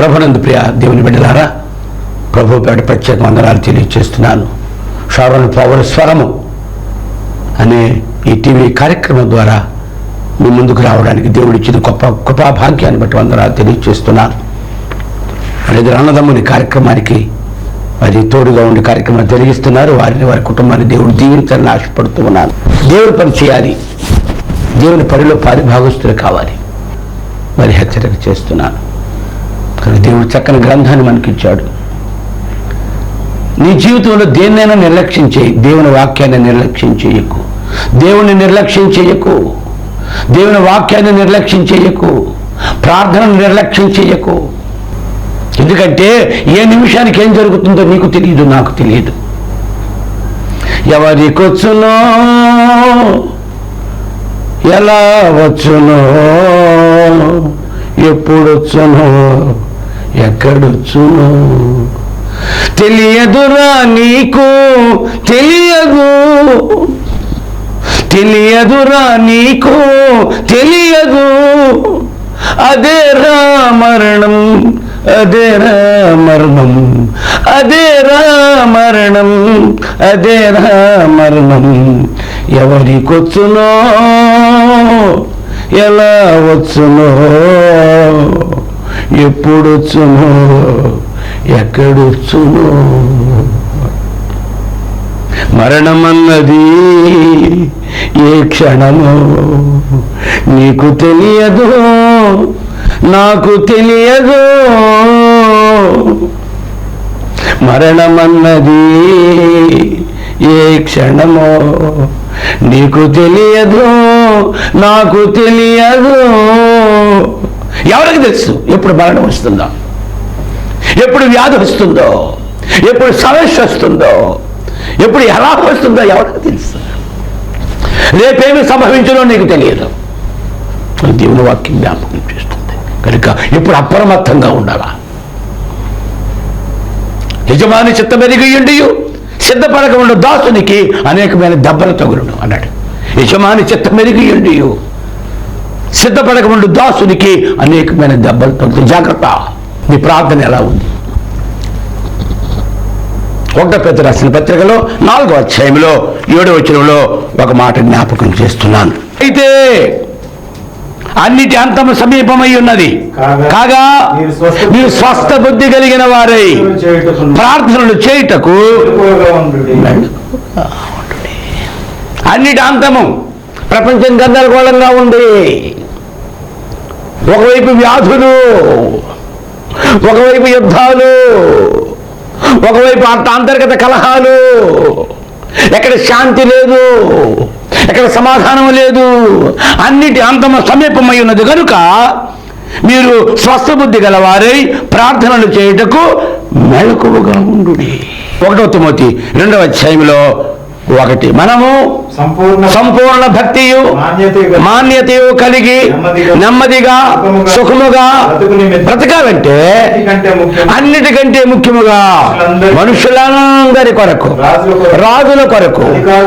ప్రభునందు ప్రియ దేవుని బిడ్డలారా ప్రభు పేట ప్రత్యేక వందనాలు తెలియజేస్తున్నాను శ్రవణ పౌర స్వరము అనే ఈ టీవీ కార్యక్రమం ద్వారా మీ ముందుకు రావడానికి దేవుడు ఇచ్చిన గొప్ప కృపా భాగ్యాన్ని బట్టి వందనాలు తెలియజేస్తున్నాను అనేది అన్నదమ్ముని కార్యక్రమానికి మరి తోడుగా ఉండి కార్యక్రమం తెలియజేస్తున్నారు వారిని వారి కుటుంబాన్ని దేవుడు దీవించాలని ఆశపడుతూ ఉన్నాను. దేవుని పని చేయాలి. దేవుని పనిలో పారిభాగస్తులు కావాలి. మరి హెచ్చరిక చేస్తున్నాను. కానీ దేవుడు చక్కని గ్రంథాన్ని మనకిచ్చాడు. నీ జీవితంలో దేన్నైనా నిర్లక్ష్యం చేయి. దేవుని వాక్యాన్ని నిర్లక్ష్యం చేయకు. దేవుని నిర్లక్ష్యం చేయకు. దేవుని వాక్యాన్ని నిర్లక్ష్యం చేయకు. ప్రార్థనను నిర్లక్ష్యం చేయకు. ఎందుకంటే ఏ నిమిషానికి ఏం జరుగుతుందో నీకు తెలియదు నాకు తెలియదు. ఎవరికొచ్చునో ఎలా వచ్చునో ఎప్పుడొచ్చునో ఎక్కడొచ్చును? తెలియదురా నీకు తెలియదు. తెలియదురా నీకు తెలియదు. అదేరా మరణం అదేరా మరణం అదేరా మరణం అదేరా మరణం. ఎవరికొచ్చునో ఎలా వచ్చునో? ఎప్పుడొచ్చునో? ఎక్కడొచ్చునో? మరణమన్నది ఏ క్షణము నీకు తెలియదు నాకు తెలియదు. మరణమన్నది ఏ క్షణమో నీకు తెలియదు నాకు తెలియదు. ఎవరికి తెలుసు? ఎప్పుడు మరణం వస్తుందో? ఎప్పుడు వ్యాధి వస్తుందో? ఎప్పుడు సమస్య వస్తుందో? ఎప్పుడు ఎలా వస్తుందో ఎవరికి తెలుసు? రేపేమి సంభవించడో నీకు తెలియదు. దేవుని వాక్యం జ్ఞాపకం చేస్తుంది. కనుక ఎప్పుడు అప్రమత్తంగా ఉండాలా? యజమాని చిత్తమెరిగియుండి సిద్ధపడక ఉండు దాసునికి అనేకమైన దెబ్బలు తగులును అన్నాడు. యజమాని చిత్తమెరిగియుండి సిద్ధపడక ఉండు దాసునికి అనేకమైన దెబ్బలు తగులుతాయి జాగ్రత్త. నీ ప్రార్థన ఎలా ఉంది? ఒకటో పెద్ద రాసిన పత్రికలో నాలుగో అధ్యాయంలో ఏడో వచనంలో ఒక మాట జ్ఞాపకం చేస్తున్నాను. అయితే అన్నిటి అంతము సమీపమై ఉన్నది. కాగా మీరు స్వస్థ- బుద్ధి కలిగిన వారై ప్రార్థనలు చేయుటకు. అన్నిటి అంతము ప్రపంచం గందరగోళంగా ఉంది ఒకవైపు వ్యాధులు ఒకవైపు యుద్ధాలు ఒకవైపు అంతర్గత కలహాలు. ఎక్కడ శాంతి లేదు ఎక్కడ సమాధానం లేదు అన్నిటి అంతమ సమీపమై ఉన్నది కనుక మీరు స్వస్థబుద్ధి గలవారై ప్రార్థనలు చేయుటకు మెలకువగా ఉండు ఒకటో తిమోతి రెండవ అధ్యాయంలో ఒకటి. మనము సంపూర్ణ భక్తియు మాన్యతయు కలిగి నెమ్మదిగా, సుఖముగా, బ్రతకాలంటే అన్నిటికంటే ముఖ్యం అన్నిటికంటే ముఖ్యముగా మనుషులందరి- కొరకు రాజుల కొరకు,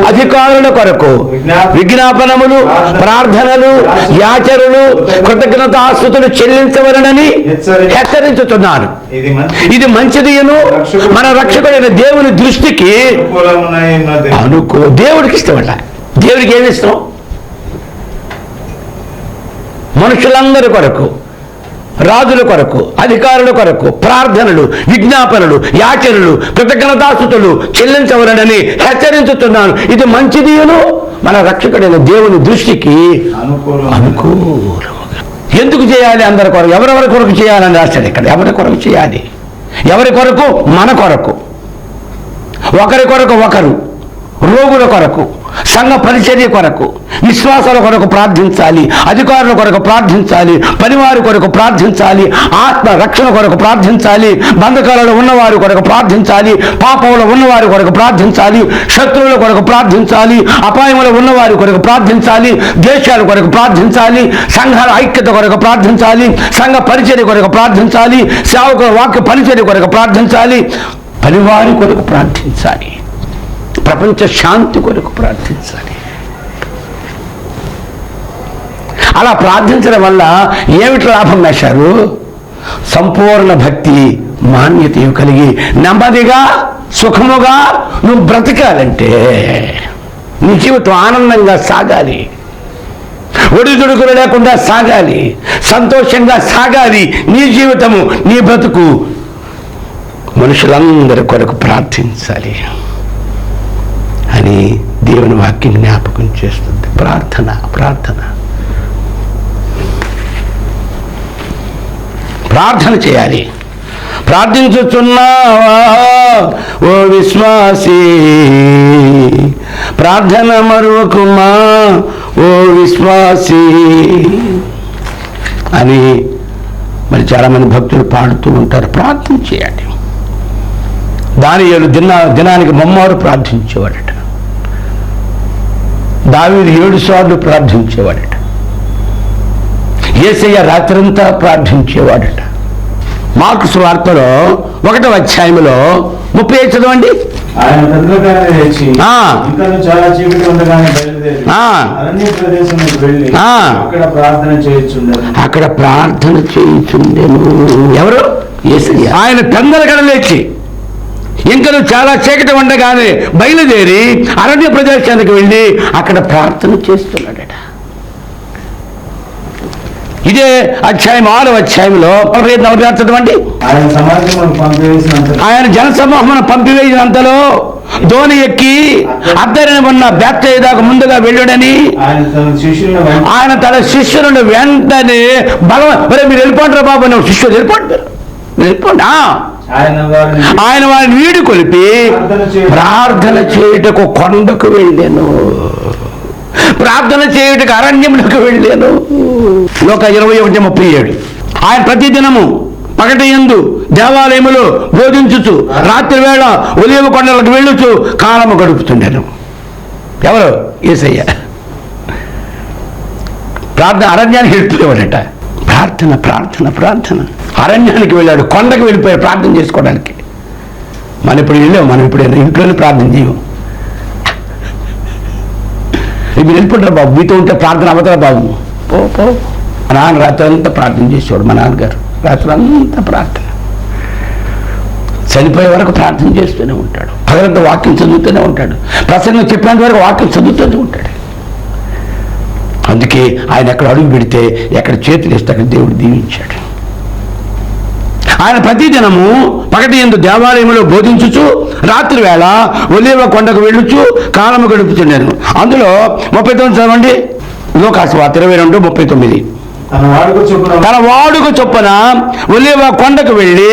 అధికారుల- కొరకు విజ్ఞాప- విజ్ఞాపనములు ప్రార్థన- ప్రార్థనలు యాచ- యాచరులు కృతజ్ఞతాస్తుతులు చెల్లించవలనని హెచ్చరి- హెచ్చరించుతున్నాను ఇది మంచి ఇది మంచిదియును రక్షకుడు- మన రక్షకుడైన దేవుని దృష్టికి అనుకో దేవుడికి ఇష్టమట. దేవుడికి ఏమి ఇష్టం? మనుషులందరి కొరకు రాజుల కొరకు అధికారుల కొరకు ప్రార్థనలు విజ్ఞాపనలు యాచనలు కృతజ్ఞతాస్తుతులు చెల్లించవలనని హెచ్చరించుతున్నాను. ఇది మంచిదియును మన రక్షకుడైన దేవుని దృష్టికి అనుకూలముగా. ఎందుకు చేయాలి అందరి కొరకు? ఎవరెవరి కొరకు చేయాలని రాశాడు ఇక్కడ. ఎవరి కొరకు చేయాలి? ఎవరి కొరకు? మన కొరకు. ఒకరి కొరకు ఒకరు. రోగుల కొరకు సంఘ పరిచర్య కొరకు విశ్వాసాల కొరకు ప్రార్థించాలి అధికారుల కొరకు ప్రార్థించాలి పనివారి కొరకు ప్రార్థించాలి ఆత్మ రక్షణ కొరకు ప్రార్థించాలి బంధకాలలో ఉన్నవారి కొరకు ప్రార్థించాలి పాపంలో ఉన్నవారి కొరకు ప్రార్థించాలి శత్రువుల కొరకు ప్రార్థించాలి అపాయంలో ఉన్నవారి కొరకు ప్రార్థించాలి దేశాల కొరకు ప్రార్థించాలి సంఘాల ఐక్యత కొరకు ప్రార్థించాలి సంఘ పరిచర్య కొరకు ప్రార్థించాలి సేవకుల వాక్య పరిచర్య కొరకు ప్రార్థించాలి పనివారి కొరకు ప్రార్థించాలి ప్రపంచ శాంతి కొరకు ప్రార్థించాలి. అలా ప్రార్థించడం వల్ల ఏమిటి లాభం వేశారు సంపూర్ణ భక్తి మాన్యత కలిగి నెమ్మదిగా సుఖముగా నువ్వు బ్రతకాలంటే నీ జీవితం ఆనందంగా సాగాలి. ఒడిదుడుకులు లేకుండా సాగాలి. సంతోషంగా సాగాలి. నీ జీవితము నీ బ్రతుకు మనుషులందరి కొరకు ప్రార్థించాలి. అని దేవుని వాక్యం జ్ఞాపకం చేస్తుంది. ప్రార్థన ప్రార్థన. ప్రార్థన చేయాలి. ప్రార్థించుచున్నావా? ఓ విశ్వాసీ. ప్రార్థన మరువకుమా? ఓ విశ్వాసీ. అని మరి చాలామంది భక్తులు పాడుతూ ఉంటారు. ప్రార్థన చేయాలి. దాని ఏడు దిన దినానికి మమ్మారు ప్రార్థించేవాడట. దావీదు ఏడు సార్లు ప్రార్థించేవాడట. ఏసయ్య రాత్రంతా ప్రార్థించేవాడట. మార్కు స్వార్తలో ఒకటో అధ్యాయంలో ముప్పై చదవండి. ఆయన తొందరగానే లేచి ఆ. ఇంకా చాలా చీకటి ఉండగానే బయలుదేరి ఆ. అరణ్య ప్రదేశంలోకి వెళ్ళి ఆ. అక్కడ ప్రార్థన చేయొచ్చుండను అక్కడ ప్రార్థన చేయుచుండెను. ఎవరు? ఆయన పెందల లేచి ఇంకను చాలా చీకటి ఉండగానే బయలుదేరి అరణ్య ప్రదేశానికి వెళ్ళి అక్కడ ప్రార్థన చేస్తున్నాడట. ఇదే అధ్యాయం ఆరో అధ్యాయంలో చదవండి. ఆయన జనసమూహమును పంపివేసినంతలో. ధోని ఎక్కి అద్దరిని ఉన్న బేత్తయ్యదాకా ముందుగా వెళ్ళుడని ఆయన తన శిష్యులను వెంటనే బలం ఒరే మీరు వెళ్ళిపోంటారా బాబు నువ్వు శిష్యులు మీరు వెళ్ళిపోండి. ఆయన వారిని వీడు కొలిపి ప్రార్థన చేయుటకు కొండకు వెళ్ళాను. ప్రార్థన చేయుటకు అరణ్యములకు వెళ్ళాను. లోక ఇరవై ఒకటి ముప్పై ఏడు. ఆయన ప్రతిదినము పగటి ఎందు దేవాలయములో బోధించుచు రాత్రి వేళ ఒలివ కొండలకు వెళ్ళుచు కాలము గడుపుతుండెను. ఎవరు? ఏసయ్య ప్రార్థన అరణ్యానికి వెళ్ళిపోయేవాడట. ప్రార్థన ప్రార్థన ప్రార్థన. అరణ్యానికి వెళ్ళాడు కొండకు వెళ్ళిపోయాడు ప్రార్థన చేసుకోవడానికి. మనం ఇప్పుడు వెళ్ళాం మనం ఇప్పుడు ఇంట్లోనే ప్రార్థన చేయం మీరు వెళ్ళిపోతారు బాబు? మీతో ఉంటే ప్రార్థన అవుతారా బాబు. పో పో. మా నాన్న రాత్రి అంతా ప్రార్థన చేసేవాడు మా నాన్నగారు. రాత్రి అంతా ప్రార్థన. చనిపోయే వరకు ప్రార్థన చేస్తూనే ఉంటాడు. పగలంతా వాక్యం చదువుతూనే ఉంటాడు. ప్రసంగం చెప్పేంత వరకు వాక్యం చదువుతూనే ఉంటాడు. అందుకే ఆయన ఎక్కడ అడుగు పెడితే ఎక్కడ చేతులు ఇస్తే అక్కడ దేవుడు దీవించాడు. ఆయన ప్రతిదినము పగటి ఎందు దేవాలయంలో బోధించుచు రాత్రి వేళ ఒలివ కొండకు వెళ్ళుచు కాలము గడుపుతున్నాను అందులో ముప్పై తొమ్మిది చదవండి. లోకాసు వార్త ఇరవై రెండు ముప్పై తొమ్మిది. తన వాడుకు చొప్పున ఒలివ కొండకు వెళ్ళి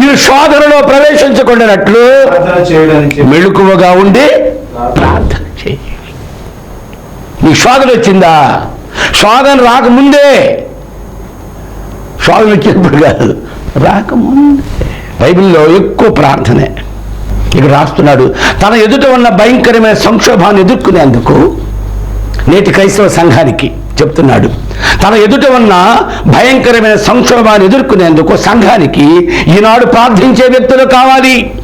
మీరు ప్రవేశించకుండానట్లు చేయడానికి చెప్పి మెళుకువగా ఉండి ప్రార్థన చేయి. నీ శోధన వచ్చిందా? శోధన రాకముందే. శోధన వచ్చినప్పుడు కాదు రాకముందే. బైబిల్లో ఎక్కువ ప్రార్థనే. ఇక్కడ రాస్తున్నాడు తన ఎదుట ఉన్న భయంకరమైన సంక్షోభాన్ని ఎదుర్కొనేందుకు నేటి క్రైస్తవ సంఘానికి చెప్తున్నాడు. తన ఎదుట ఉన్న భయంకరమైన సంక్షోభాన్ని ఎదుర్కొనేందుకు సంఘానికి ఈనాడు ప్రార్థించే వ్యక్తులు కావాలి.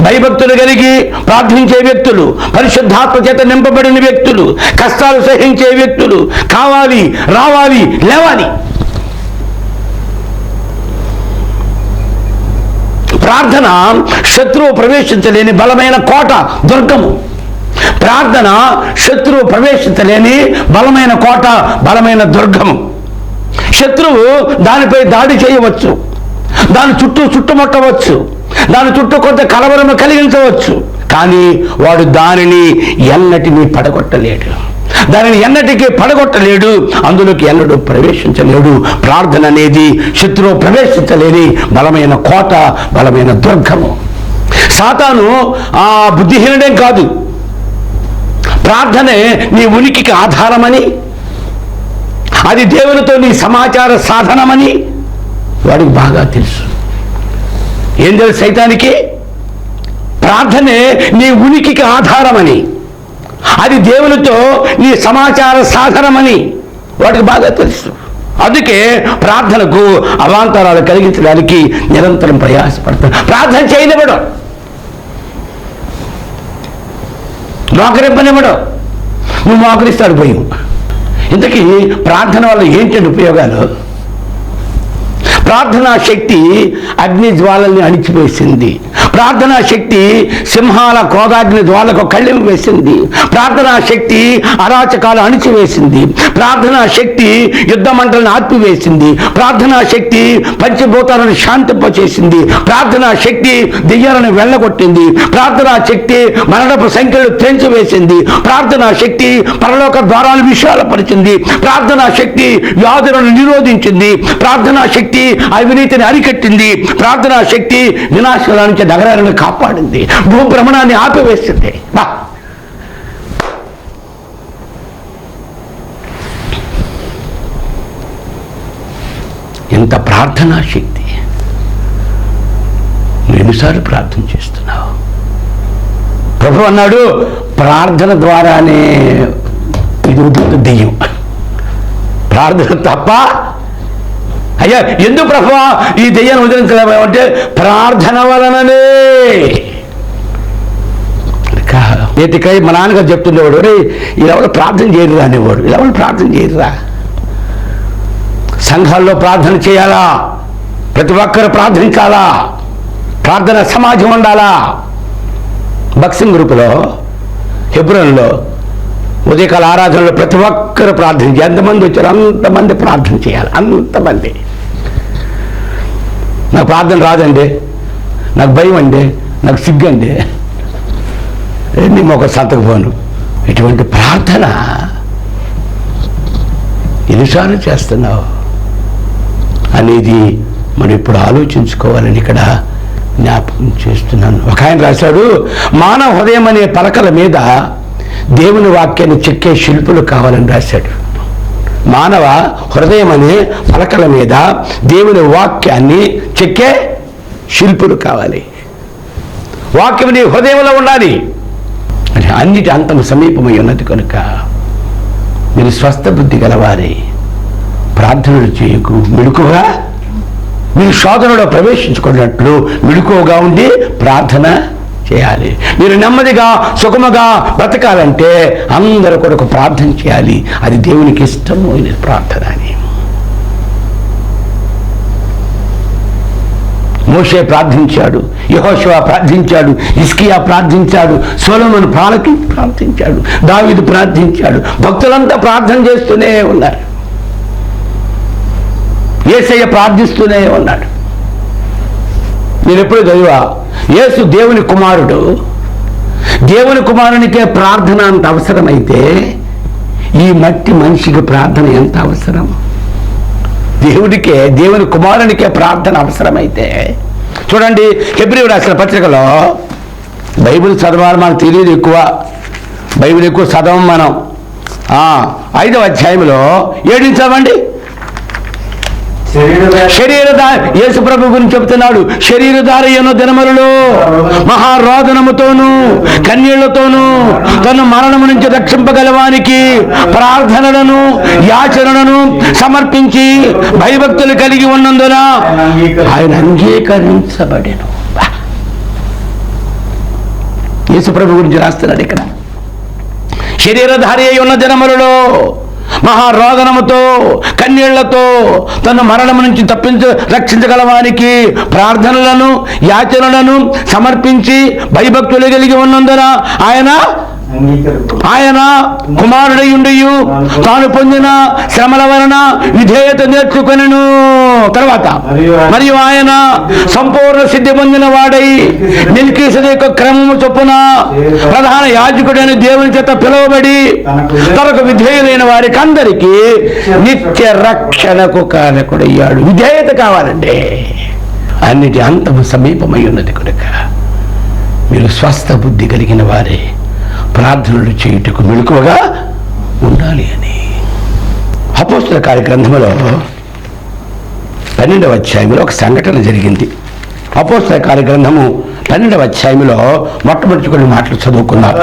భయభక్తులు కలిగి ప్రార్థించే వ్యక్తులు పరిశుద్ధాత్మ చేత నింపబడిన వ్యక్తులు కష్టాలు సహించే వ్యక్తులు కావాలి రావాలి లేవాలి. ప్రార్థన శత్రువు ప్రవేశించలేని బలమైన కోట దుర్గము. ప్రార్థన శత్రువు ప్రవేశించలేని బలమైన కోట బలమైన దుర్గము. శత్రువు దానిపై దాడి చేయవచ్చు. దాని చుట్టూ చుట్టుముట్టవచ్చు. దాని చుట్టూ కొంత కలవరము కలిగించవచ్చు. కానీ వాడు దానిని ఎన్నటినీ పడగొట్టలేడు. దానిని ఎన్నటికీ పడగొట్టలేడు. అందులోకి ఎన్నడూ ప్రవేశించలేడు. ప్రార్థన అనేది శత్రువు ప్రవేశించలేని బలమైన కోట బలమైన దుర్గము. సాతాను ఆ బుద్ధిహీనుడే కాదు. ప్రార్థనే నీ ఉనికికి ఆధారమని అది దేవునితో నీ సమాచార సాధనమని వాడికి బాగా తెలుసు. ఏం తెలుసు సైతానికి? ప్రార్థనే నీ ఉనికికి ఆధారమని. అది దేవునితో నీ సమాచార సాధనమని. వాటికి బాగా తెలుసు. అందుకే ప్రార్థనకు అవాంతరాలు కలిగించడానికి నిరంతరం ప్రయాసపడతాడు ప్రార్థన చేయనివ్వడం. మోకరింపనివ్వడం. నువ్వు మోకరిస్తాడు పోయి. ఇంతకీ ప్రార్థన వల్ల ఏంటండి ఉపయోగాలు? ప్రార్థనా శక్తి అగ్ని జ్వాలల్ని అణిచివేసింది ప్రార్థనా శక్తి సింహాల క్రోధాగ్ని జ్వాలకు కళ్ళెం వేసింది ప్రార్థనా శక్తి అరాచకాలు అణిచివేసింది ప్రార్థనా శక్తి యుద్ధ మంటలను ఆర్పివేసింది ప్రార్థనా శక్తి పంచభూతాలను శాంతింపచేసింది ప్రార్థనా శక్తి దియ్యాలను వెళ్ళగొట్టింది ప్రార్థనా శక్తి మరణపు సంఖ్యలు తెంచివేసింది ప్రార్థనా శక్తి పరలోక ద్వారాలు విశాలపరిచింది ప్రార్థనా శక్తి వ్యాధులను నిరోధించింది ప్రార్థనా శక్తి అవినీతిని అరికట్టింది. ప్రార్థనా శక్తి వినాశాల నుంచి నగరాలను కాపాడింది. భూభ్రమణాన్ని ఆపివేసింది. బా. ఎంత ప్రార్థనా శక్తి. ఎన్నిసార్లు ప్రార్థన చేస్తున్నావు? ప్రభు అన్నాడు ప్రార్థన ద్వారానే ఇది దెయ్యం ప్రార్థన తప్ప అయ్యా ఎందుకు ప్రభు? ఈ దెయ్యాన్ని వదిలించలేమంటే ప్రార్థన వలననే. నేటికై మా నాన్నగారు చెప్తుండేవాడు రే ఇలా ప్రార్థన చేయరురా అనేవాడు. ఇలా ప్రార్థన చేయరురా. సంఘాల్లో ప్రార్థన చేయాలా? ప్రతి ఒక్కరు ప్రార్థించాలా? ప్రార్థన సమాజం ఉండాలా? బక్సింగ్ గ్రూపులో హెబ్రోన్లో ఉదయకాల ఆరాధనలో ప్రతి ఒక్కరు ప్రార్థన ఎంతమంది వచ్చారు అంతమంది ప్రార్థన చేయాలి. అంతమంది. నాకు ప్రార్థన రాదండి. నాకు భయం అండి. నాకు సిగ్గండి ఏంటి ఒక సంతకు ఇటువంటి ప్రార్థన ఎన్నిసార్లు చేస్తున్నావు? అనేది మనం ఇప్పుడు ఆలోచించుకోవాలని ఇక్కడ జ్ఞాపకం చేస్తున్నాను. ఒక ఆయన రాశాడు మానవ హృదయం అనే పలకల మీద దేవుని వాక్యాన్ని చెక్కే శిల్పులు కావాలని రాశాడు. మానవ హృదయం అనే పలకల మీద దేవుని వాక్యాన్ని చెక్కే శిల్పులు కావాలి. వాక్యం నీ హృదయంలో ఉండాలి. అన్నిటి అంతం సమీపమై ఉన్నది కనుక మీరు స్వస్థ బుద్ధి గలవారి. ప్రార్థనలు చేయకు మెడుకుగా మీరు శోధనలో ప్రవేశించుకున్నట్లు మెడుకుగా ఉండి ప్రార్థన చేయాలి. మీరు నెమ్మదిగా సుఖముగా బ్రతకాలంటే అందరి కొరకు ప్రార్థన చేయాలి. అది దేవునికి ఇష్టమైన ప్రార్థన అని. మోషే ప్రార్థించాడు యహోశివ ప్రార్థించాడు ఇస్కియా ప్రార్థించాడు సోలమన్ పాలకి ప్రార్థించాడు దావిదు ప్రార్థించాడు భక్తులంతా ప్రార్థన చేస్తూనే ఉన్నారు. ఏసయ్య ప్రార్థిస్తూనే ఉన్నాడు. నేను ఎప్పుడు చదివా యేసు దేవుని కుమారుడు. దేవుని కుమారునికే ప్రార్థన అంత అవసరమైతే ఈ మట్టి మనిషికి ప్రార్థన ఎంత అవసరం? దేవుడికే దేవుని కుమారునికే ప్రార్థన అవసరమైతే. చూడండి హెబ్రి రాసిన పత్రికలో బైబిల్ చదవాలి మనకు తెలియదు ఎక్కువ. బైబిల్ ఎక్కువ చదవం మనం. ఐదవ అధ్యాయంలో ఏడు శరీరధార. యేసు ప్రభు గురించి చెప్తున్నాడు. శరీరధార అయిన దినములలో మహారోదనముతోను కన్నీళ్ళతోను తన మరణము నుంచి రక్షింపగలవానికి ప్రార్థనలను యాచరణను సమర్పించి భయభక్తులు కలిగి ఉన్నందున ఆయన అంగీకరించబడేను. యేసు ప్రభు గురించి రాస్తున్నాడు ఇక్కడ. శరీరధారి అయి ఉన్న జనములలో మహారోదనముతో కన్నీళ్ళతో తన మరణం నుంచి తప్పించ రక్షించగలవానికి ప్రార్థనలను యాచనలను సమర్పించి భయభక్తులు కలిగి ఉన్నందున ఆయన ఆయన కుమారుడయుండియు తాను పొందిన శ్రమల వలన విధేయత నేర్చుకొనెను. తర్వాత మరియు ఆయన సంపూర్ణ సిద్ధి పొందిన వాడై నిల్కీసద యొక్క క్రమము చొప్పున ప్రధాన యాజకుడైన దేవుని చేత పిలువబడి తనకు విధేయులైన వారికి అందరికీ నిత్య రక్షణకు కారకుడయ్యాడు. విధేయత కావాలండి అన్నిటి అంతము సమీపమై ఉన్నది కనుక మీరు స్వస్థ బుద్ధి కలిగిన వారే. ప్రార్థనలు చేయుటకు మెలకువగా ఉండాలి అని. అపోస్తుల కార్యగ్రంథంలో పన్నెండవ అధ్యాయంలో ఒక సంఘటన జరిగింది. అపోస్తుల కార్యగ్రంథము పన్నెండవ అధ్యాయంలో మొట్టమొదటి కొన్ని మాటలు చదువుకున్నారు.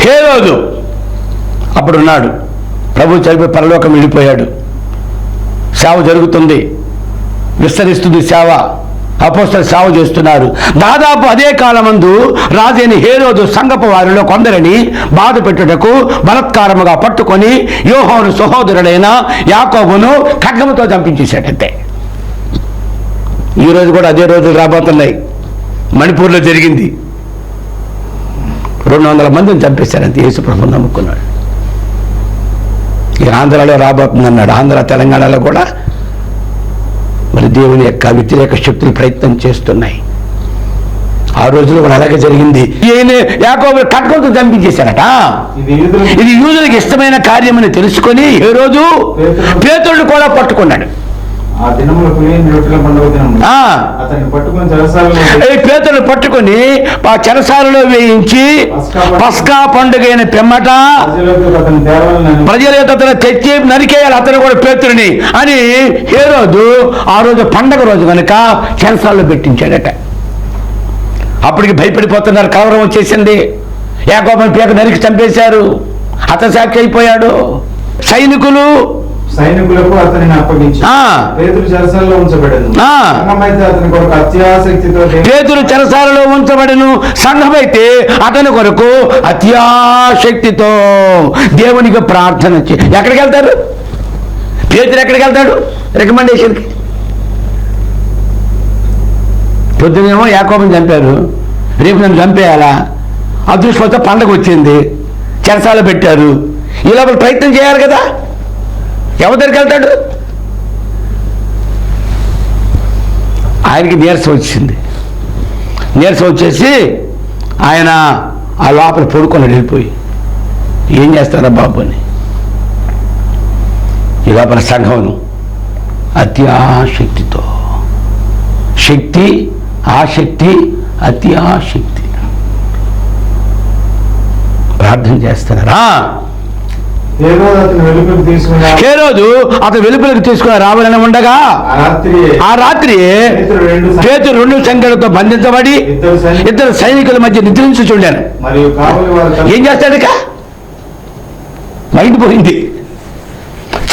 హేరోదు అప్పుడున్నాడు. ప్రభు చనిపోయి పరలోకం వెళ్ళిపోయాడు. సేవ జరుగుతుంది. విస్తరిస్తుంది సేవ అపోస్తలు సేవ చేస్తున్నారు. దాదాపు అదే కాలమందు రాజైన హేరోదు సంగపు వారిలో కొందరిని బాధ పెట్టుటకు బలత్కారముగా పట్టుకొని యోహోను సహోదరుడైన యాకోబును ఖడ్గముతో చంపించేశాడంతే ఈ రోజు కూడా అదే రోజులు రాబోతున్నాయి. మణిపూర్లో జరిగింది. రెండు వందల మందిని చంపేశారంతే యేసుప్రభు నమ్ముకున్నాడు. ఈ ఆంధ్రాలో రాబోతుందన్నాడు. ఆంధ్ర తెలంగాణలో కూడా మరి దేవుని యొక్క వ్యతిరేక శక్తులు ప్రయత్నం చేస్తున్నాయి. ఆ రోజులో కూడా అలాగే జరిగింది. యాకోబు కట్కొంత చంపించేశారట ఇది యూదులకు ఇష్టమైన కార్యమని తెలుసుకొని ఏ రోజు పేతుడు కూడా పట్టుకున్నాడు. ఈ పేతుడు పట్టుకొని ఆ చెరసాలలో వేయించి పస్కా పండుగ. అయిన పిమ్మట అతని ప్రజల అతను తెచ్చి నరికేయాలి అతను కూడా పేతుడిని అని ఏ రోజు ఆ రోజు పండగ రోజు కనుక చెరసాల్లో పెట్టించాడట. అప్పటికి భయపడిపోతున్నారు కలవరం వచ్చేసింది. యాకోబని పీక నరికి చంపేశారు. హతసాక్షి అయిపోయాడు. సైనికులు సైనికులకు అతనిని అప్పగించి ఆ. పేతులు చెరసాలలో ఉంచబడను. ఆ. సంఘమైతే అతని కొరకు అత్యాసక్తితో దేవుని పేతురు చెరసాలలో ఉంచబడను. సంఘమైతే అతని కొరకు అత్యాశక్తితో దేవునికి ప్రార్థన చే ఎక్కడికి వెళ్తారు? పేతురు ఎక్కడికి వెళ్తాడు? రికమెండేషన్కి. పొద్దునేమో యాకోబని చంపారు. రేపు నన్ను చంపేయాలా? అదృష్టంతో పండగ వచ్చింది. చెరసాల పెట్టారు. ఈ లోపల ప్రయత్నం చేయాలి కదా? ఎవరి దగ్గరికి వెళ్తాడు? ఆయనకి నీరసం వచ్చింది. నీరసం వచ్చేసి ఆయన ఆ లోపల పడుకొని వెళ్ళిపోయి ఏం చేస్తారా బాబు అని. ఈ లోపల సంఘమును అత్యాశక్తితో శక్తి ఆసక్తి అత్యాశక్తి ప్రార్థన చేస్తున్నారా ఏదో అతని వెలుగుకు తీసుకుని ఏ రోజు అతను వెలుపులకు తీసుకుని రావాలని ఉండగా? ఆ రాత్రి పేతురు రెండు సంఖ్యలతో బంధించబడి ఇద్దరు సైనికులు మధ్య నిద్రించి చూడాను. మరియు కావలి వారు తల- ఏం చేస్తాడు ఇక? మైండ్ పోయింది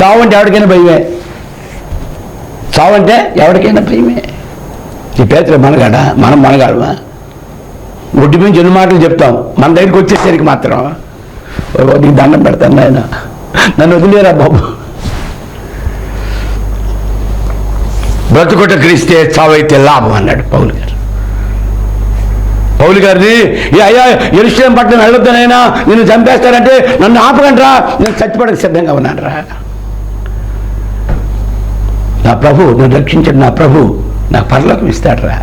చావు అంటే ఎవరికైనా భయమే. చావు అంటే ఎవరికైనా భయమే. ఈ పేదలు మనగాడ? మనం మనగాడమా ఒడ్డు నుంచి ఎన్ని మాటలు చెప్తాం. మన దగ్గరికి వచ్చేసరికి మాత్రం "ఓ, నీకు దండం పెడతాను నాయన. నన్ను వదిలేరా బాబు? బ్రతుకుట క్రీస్తే చావైతే లాభం అన్నాడు పౌలు గారు. పౌలు గారిని "ఏ అయ్యా ఎరుశ్లేం పట్టణం వెళ్ళొద్దనైనా నిన్ను చంపేస్తానంటే నన్ను ఆపకంట్రా నేను చచ్చిపోవడానికి సిద్ధంగా ఉన్నాను రా నా ప్రభు నన్ను రక్షించడు నా ప్రభు నాకు పరలోకం ఇస్తాడురా.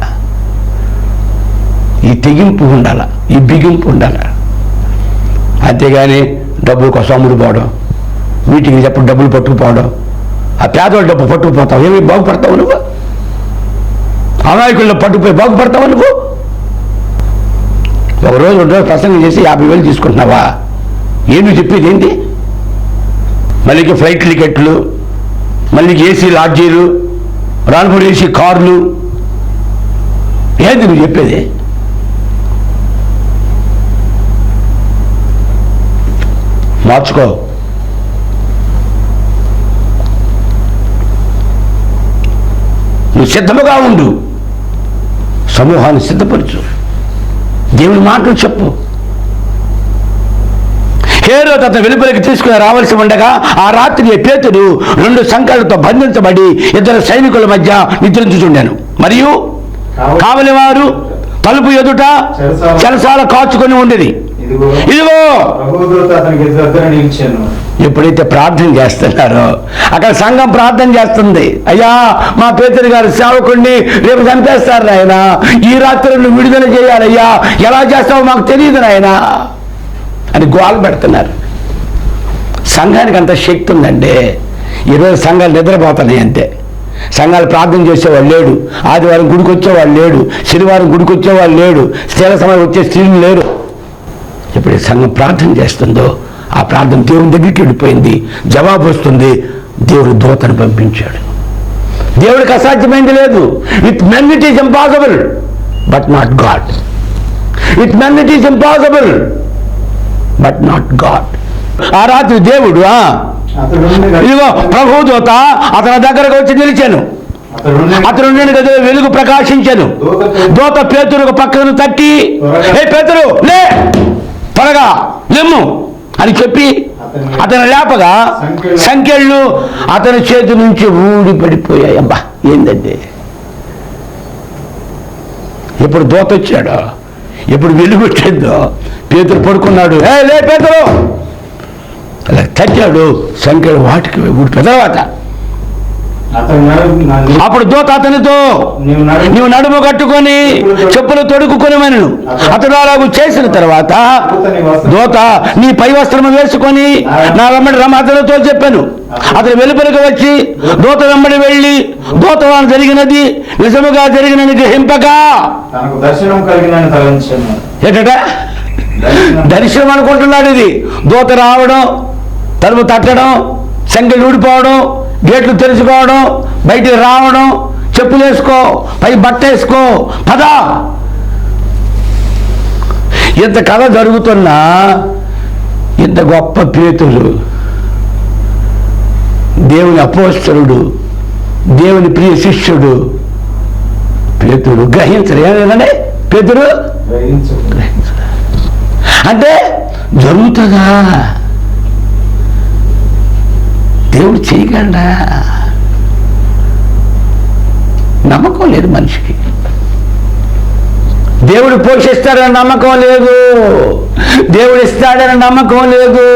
ఈ తెగింపు ఉండాల? ఈ బిగింపు ఉండాల? అంతేగాని డబ్బుల కోసం అమ్ముడు పోవడం మీటింగ్ చెప్పడం డబ్బులు పట్టుకుపోవడం. ఆ పేదవాళ్ళ డబ్బు పట్టుకుపోతావు. ఏమి బాగుపడతావు నువ్వు? అమాయకుల్లో పట్టుకుపోయి బాగుపడతావు నువ్వు? ఒక రోజు రెండు రోజులు ప్రసంగం చేసి యాభై వేలు తీసుకుంటున్నావా? ఏమి చెప్పేది ఏంటి మళ్ళీ ఫ్లైట్ టికెట్లు మళ్ళీ ఏసీ లాడ్జీలు రానుపూర్ ఏసీ కార్లు. ఏంది నువ్వు చెప్పేది? మార్చుకో. నువ్వు సిద్ధముగా ఉండు. సమూహాన్ని సిద్ధపరచు. దేవుని మాటలు చెప్పు. హేరో తన వెలుపలికి తీసుకుని రావాల్సి ఉండగా ఆ రాత్రి పేతుడు రెండు సంఖ్యలతో బంధించబడి ఇద్దరు సైనికుల మధ్య నిద్రించుచుండాను. మరియు కావలి వారు తలుపు ఎదుట చెరసాల కాచుకొని ఉండేది ఇదిగో ఎప్పుడైతే ప్రార్థన చేస్తున్నారో అక్కడ సంఘం ప్రార్థన చేస్తుంది. అయ్యా మా పేదరి గారు సేవకుడిని రేపు చంపేస్తారు నాయన. ఈ రాత్రి నువ్వు విడుదల చేయాలయ్యా ఎలా చేస్తావో మాకు తెలియదు నాయన. అని గోలు పెడుతున్నారు. సంఘానికి అంత శక్తి ఉందండి. ఈరోజు సంఘాలు నిద్రపోతున్నాయి అంతే. సంఘాలు ప్రార్థన చేసేవాడు లేడు. ఆదివారం గుడికి వచ్చేవాడు లేడు. శనివారం గుడికి వచ్చేవాడు లేడు. స్త్రీల సమయం వచ్చే స్త్రీలు లేరు. ఎప్పుడు ఈ సంఘం ప్రార్థన చేస్తుందో ఆ ప్రార్థన దేవుని దగ్గరికి వెళ్ళిపోయింది. జవాబు వస్తుంది దేవుడు దూతను పంపించాడు. దేవుడికి అసాధ్యమైంది లేదు. With men it is impossible but not God with men it is impossible but not God ఆ రాత్రి దేవుడు ఇదిగో ప్రభు దూత అతని దగ్గరకు వచ్చి నిలిచాను. అతను గదిలో వెలుగు ప్రకాశించను. దూత పేతురు దూత పేతురు పక్కన తట్టి ఏ పేతురు లే! త్వరగా లెమ్ము అని చెప్పి అతను లేపగా సంఖ్యలు. అతని చేతి నుంచి ఊడి పడిపోయాయి అబ్బా ఏందండి ఎప్పుడు దూత వచ్చాడో? ఎప్పుడు వెలుగు వచ్చిందో? పేతురు పడుకున్నాడు. ఏ లే పేతురు! అలా తచ్చాడు సంఖ్యలు వాటికి ఊడిపోయిన తర్వాత అప్పుడు దూత అతనితో నీవు నడు నీవు నడుము కట్టుకొని చెప్పులు తొడుక్కుని మనను. అతడు అలాగూ చేసిన తర్వాత దూత నీ పై వస్త్రము వేసుకొని నా వెంబడి రమ అతనితో చెప్పాను. అతను వెలుపలికి వచ్చి దూత వెంబడి వెళ్ళి దూత జరిగినది నిజముగా జరిగినది గ్రహింపక. దర్శనం దర్శనం అనుకుంటున్నాడు ఇది. దూత రావడం తలుపు తట్టడం సంఖ్యలు ఊడిపోవడం గేట్లు తెరుచుకోవడం బయటికి రావడం చెప్పులు వేసుకో పై బట్ట వేసుకో పద. ఇంత కథ జరుగుతున్నా ఇంత గొప్ప పేతులు. దేవుని అపోస్తలుడు దేవుని ప్రియ శిష్యుడు. పేతుడు గ్రహించరు ఏమేనండి పేతుడు గ్రహించు అంటే జరుగుతుందా? దేవుడు చేయగలడా? నమ్మకం లేదు మనిషికి. దేవుడు పోషిస్తాడని నమ్మకం లేదు. దేవుడు ఇస్తాడని నమ్మకం లేదు.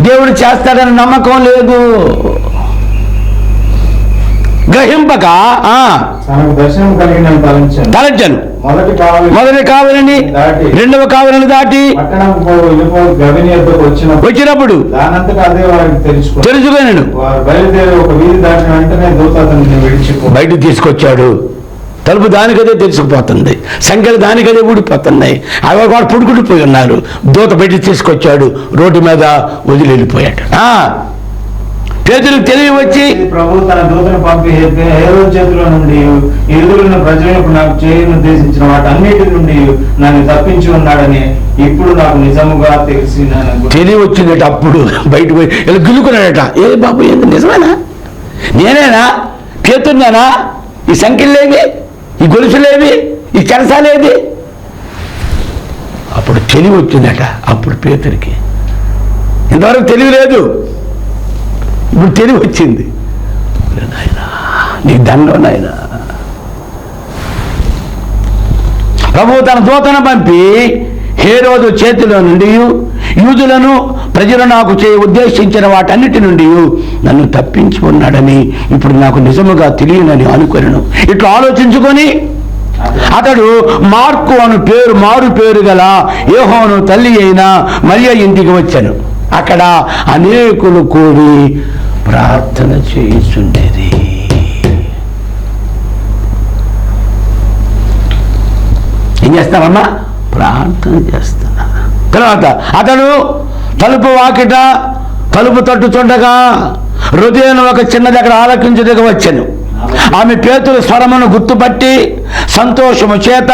దేవుడు చేస్తాడని నమ్మకం లేదు. గ్రహింపక తలంచాను మొదటి కావాలి మొదటి కావాలని రెండవ కావాలని దాటి వచ్చినప్పుడు తెలుసుకున్నాను బయట తీసుకొచ్చాడు. తలుపు దానికదే తెలుసుకుపోతుంది. సంఖ్యలు దానికదే ఊడిపోతున్నాయి. అవి కూడా పుడుకుడిపోయి ఉన్నారు. దూత బయట తీసుకొచ్చాడు. రోడ్డు మీద వదిలి వెళ్ళిపోయాడు. ఆ, పేదలకు తెలివి వచ్చి ప్రభు తన దూతను పంపి హేరో చేతిలో నుండి ఎదురున్న ప్రజలకు నాకు చేయను ఉద్దేశించిన వాటన్నిటి నుండి నన్ను తప్పించి ఉన్నాడని ఇప్పుడు నాకు నిజముగా తెలిసి నన్ను తెలివి వచ్చిందట అప్పుడు. బయట పోయి ఇలా గిల్లుకున్నాడట. ఏ బాబు ఏంది నిజమేనా? నేనేనా? పేతున్నానా ఈ సంఖ్యలేవి? ఈ గొలుసులేవి? ఈ చెరసాలేది అప్పుడు తెలివి వచ్చిందట అప్పుడు పేతురికి. ఇంతవరకు తెలివి లేదు. ఇప్పుడు తెలివి వచ్చింది. నీకు దండం నాయన. ప్రభు తన దూతను పంపి హేరోదు చేతిలో నుండి యూదులను ప్రజలు నాకు చే ఉద్దేశించిన వాటన్నిటి నుండి నన్ను తప్పించి ఉన్నాడని ఇప్పుడు నాకు నిజముగా తెలియనని అనుకున్నాను. ఇట్లా ఆలోచించుకొని అతడు మార్కు అను పేరు మారు పేరు గల ఏహోను తల్లి అయిన మరియ ఇంటికి వచ్చాను. అక్కడ అనేకులు కూడి ప్రార్థన చేయుచుండేది. ఏం చేస్తారమ్మా ప్రార్థన చేస్తున్నా. తర్వాత అతడు తలుపు వాకిట తలుపు తట్టుచుండగా హృదయం ఒక చిన్నది అక్కడ ఆలకించుటకు వచ్చాను. ఆమె పేతుల స్వరమును గుర్తుపట్టి సంతోషము చేత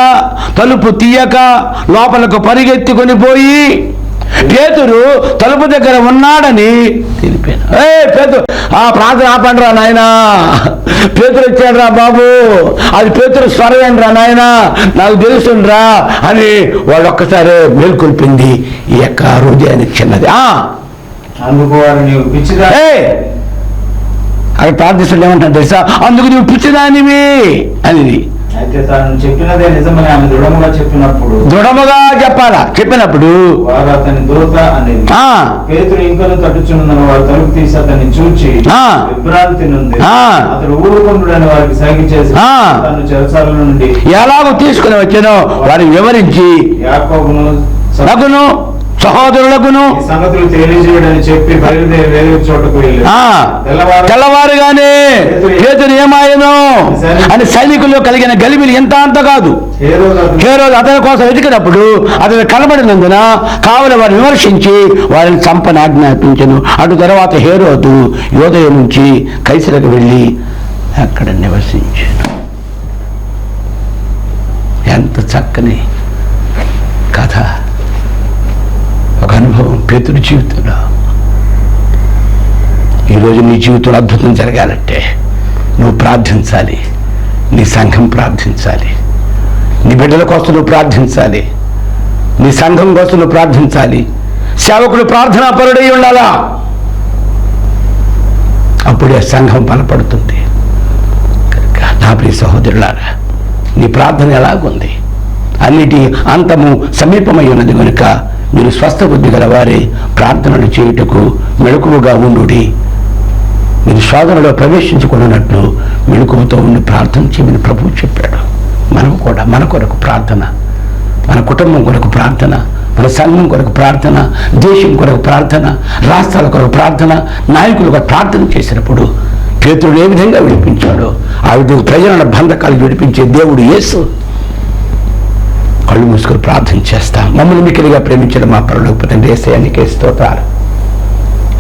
తలుపు తీయక లోపలకు పరిగెత్తుకొని పోయి పేతురు తలుపు దగ్గర ఉన్నాడని తెలిపాను. ఏ పేతురు ఆ ప్రార్థన ఆపండి రా నాయనా. పేతురు వచ్చాడు రా బాబు. అది పేతురు స్వరమేం రా నాయనా. నాకు తెలుసుండ్రా అని వాడు ఒక్కసారి మేల్కొల్పింది ఈ యొక్క హృదయానికి చిన్నది. ఆ. అందుకు వారు నీవు పిచ్చిదా? ఏ. అక్కడ ప్రార్థిస్తుంటే ఏమంటాడు తెలుసా? అందుకు నువ్వు పిచ్చిదానివి అని అయితే తాను చెప్పినదే నిజమని ఆమె దృఢముగా చెప్పినప్పుడు దృఢముగా చెప్పాలా చెప్పినప్పుడు వారు అతని దూత అనేది ఆ పేతురు ఇంకను తట్టుచున్నదని వారు తలుపు తీసి అతన్ని చూచి. విభ్రాంతి నుండి. అతడు ఊరుకుంటుడని వారికి సైకి చేసి. తను చెరసాల నుండి ఎలాగో తీసుకుని వచ్చానో వారికి వివరించి యాకోబును సహోదరులకును తెల్లవారుగానే పేతురు ఏమాయను అని సైనికుల్లో కలిగిన గలిబిలి ఎంత అంత కాదు. అతని హేరోదు అతని కోసం వెతికినప్పుడు అతను కనబడినందున కావలి వారిని విమర్శించి వారిని చంపని ఆజ్ఞాపించను అటు తర్వాత హేరోదు యోదయ నుంచి కైసరకు వెళ్ళి అక్కడ నివసించాను. ఎంత చక్కని కథ. ఒక అనుభవం పేతుడి జీవితంలో. ఈరోజు నీ జీవితంలో అద్భుతం జరగాలంటే నువ్వు ప్రార్థించాలి. నీ సంఘం ప్రార్థించాలి. నీ బిడ్డల కోసం నువ్వు ప్రార్థించాలి. నీ సంఘం కోసం నువ్వు ప్రార్థించాలి. సేవకుడు ప్రార్థనా పరుడై ఉండాలా? అప్పుడే సంఘం బలపడుతుంది. కనుక నా ప్రియ సహోదరులారా నీ ప్రార్థన ఎలాగుంది? అన్నిటి అంతము సమీపమై ఉన్నది కనుక మీరు స్వస్థ బుద్ధి గలవారే ప్రార్థనలు చేయుటకు మెలకువగా ఉండుడి. మీరు శోధనలో ప్రవేశించుకున్నట్లు మెలకువతో ఉండి ప్రార్థన చేయమని ప్రభువు చెప్పాడు. మనం కూడా మన కొరకు ప్రార్థన మన కుటుంబం కొరకు ప్రార్థన మన సంఘం కొరకు ప్రార్థన దేశం కొరకు ప్రార్థన రాష్ట్రాల కొరకు ప్రార్థన నాయకులుగా ప్రార్థన చేసినప్పుడు పేతుడు ఏ విధంగా విడిపించాడో ఆ విధంగా ప్రజలను బంధకాలు విడిపించే దేవుడు యేసు కళ్ళు మూసుకొని ప్రార్థన చేస్తాం. మమ్మల్ని మిక్కిలిగా ప్రేమించడం మా పరులకు తండ్రి ఏసయానికి స్తోత్రాలు.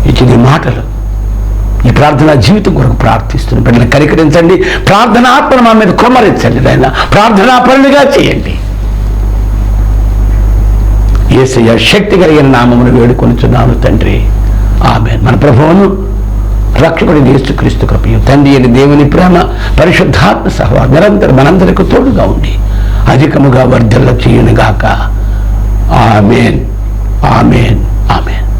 ఇచ్చింది మాటలు ఈ ప్రార్థన జీవితం కొరకు ప్రార్థిస్తున్న. బిడ్డలు కరికరించండి ప్రార్థన ఆత్మను మా మీద కుమరించండి నాయన. ప్రార్థనా పనులుగా చేయండి. ఏసయ్య శక్తి కలిగిన నామమును వేడుకొనిచున్నాను తండ్రి. ఆమె మన ప్రభువును రక్షకుడి యేసుక్రీస్తు కృపయు. తండ్రి అని దేవుని ప్రేమ పరిశుద్ధాత్మ సహవా నిరంతరం మనందరికీ తోడుగా ఉండి అధికముగా వర్ధల్ల చేయునుగాక ఆమెన్. ఆమెన్. ఆమెన్.